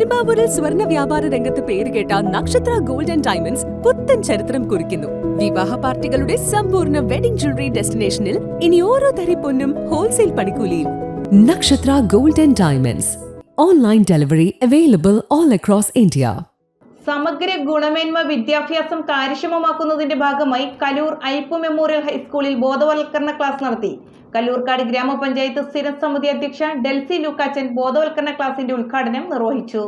പെരുമ്പാവൂരിൽ സ്വർണ വ്യാപാര രംഗത്ത് പേരുകേട്ട നക്ഷത്ര ഗോൾഡ് ആൻഡ് ഡയമണ്ട്സ് പുത്തൻ ചരിത്രം കുറിക്കുന്നു. വിവാഹ പാർട്ടികളുടെ സമ്പൂർണ വെഡിംഗ് ജ്വല്ലറി ഡെസ്റ്റിനേഷനിൽ ഇനി ഓരോ തരി പൊന്നും ഹോൾസെയിൽ പണിക്കൂലിയിൽ. Nakshatra gold and diamonds. Online delivery available all across India സമഗ്ര ഗുണമേന്മ വിദ്യാഭ്യാസം കാര്യക്ഷമമാക്കുന്നതിന്റെ ഭാഗമായി കലൂർ അയ്പ് മെമ്മോറിയൽ ഹൈസ്കൂളിൽ ബോധവൽക്കരണ ക്ലാസ് നടത്തി. കല്ലൂർക്കാട് ഗ്രാമപഞ്ചായത്ത് സ്ഥിരം സമിതി അധ്യക്ഷ ഡെൽസി ലൂക്കാച്ചൻ ബോധവൽക്കരണ ക്ലാസിന്റെ ഉദ്ഘാടനം നിർവഹിച്ചു.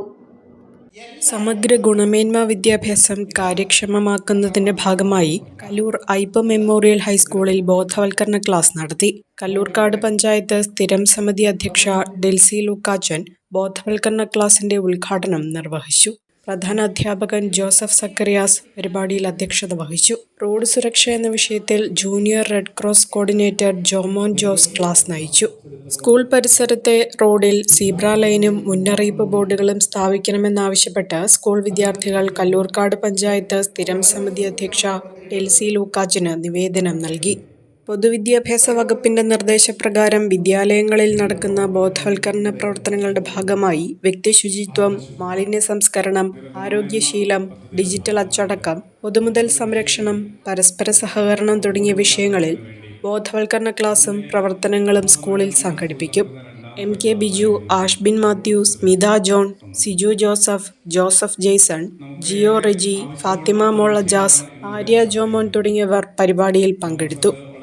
സമഗ്ര ഗുണമേന്മ വിദ്യാഭ്യാസം കാര്യക്ഷമമാക്കുന്നതിന്റെ ഭാഗമായി കല്ലൂർ ഐപ്പ് മെമ്മോറിയൽ ഹൈസ്കൂളിൽ ബോധവൽക്കരണ ക്ലാസ് നടത്തി. കല്ലൂർക്കാട് പഞ്ചായത്ത് സ്ഥിരം സമിതി അധ്യക്ഷ ഡെൽസി ലൂക്കാച്ചൻ ബോധവൽക്കരണ ക്ലാസിന്റെ ഉദ്ഘാടനം നിർവഹിച്ചു. പ്രധാന അധ്യാപകൻ ജോസഫ് സക്കറിയാസ് പരിപാടിയിൽ അധ്യക്ഷത വഹിച്ചു. റോഡ് സുരക്ഷ എന്ന വിഷയത്തിൽ junior red cross coordinator Jomon Jose class നയിച്ചു. സ്കൂൾ പരിസരത്തെ റോഡിൽ സീബ്ര ലൈനും മുന്നറിയിപ്പ് ബോർഡുകളും സ്ഥാപിക്കണമെന്നാവശ്യപ്പെട്ട് സ്കൂൾ വിദ്യാർത്ഥികൾ കല്ലൂർക്കാട് പഞ്ചായത്ത് സ്ഥിരം സമിതി അധ്യക്ഷ എൽസി ലൂക്കാച്ചിന് നിവേദനം നൽകി. പൊതുവിദ്യാഭ്യാസ വകുപ്പിന്റെ നിർദ്ദേശപ്രകാരം വിദ്യാലയങ്ങളിൽ നടക്കുന്ന ബോധവൽക്കരണ പ്രവർത്തനങ്ങളുടെ ഭാഗമായി വ്യക്തിശുചിത്വം മാലിന്യ സംസ്കരണം ആരോഗ്യശീലം ഡിജിറ്റൽ അച്ചടക്കം പൊതുമുതൽ സംരക്ഷണം പരസ്പര സഹകരണം തുടങ്ങിയ വിഷയങ്ങളിൽ ബോധവൽക്കരണ ക്ലാസും പ്രവർത്തനങ്ങളും സ്കൂളിൽ സംഘടിപ്പിക്കും. എം കെ ബിജു ആഷ്ബിൻ മാത്യു സ്മിത ജോൺ സിജു ജോസഫ് ജോസഫ് ജെയ്സൺ ജിയോ റെജി ഫാത്തിമ മോള ജാസ് ആര്യ ജോമോൻ തുടങ്ങിയവർ പരിപാടിയിൽ പങ്കെടുത്തു.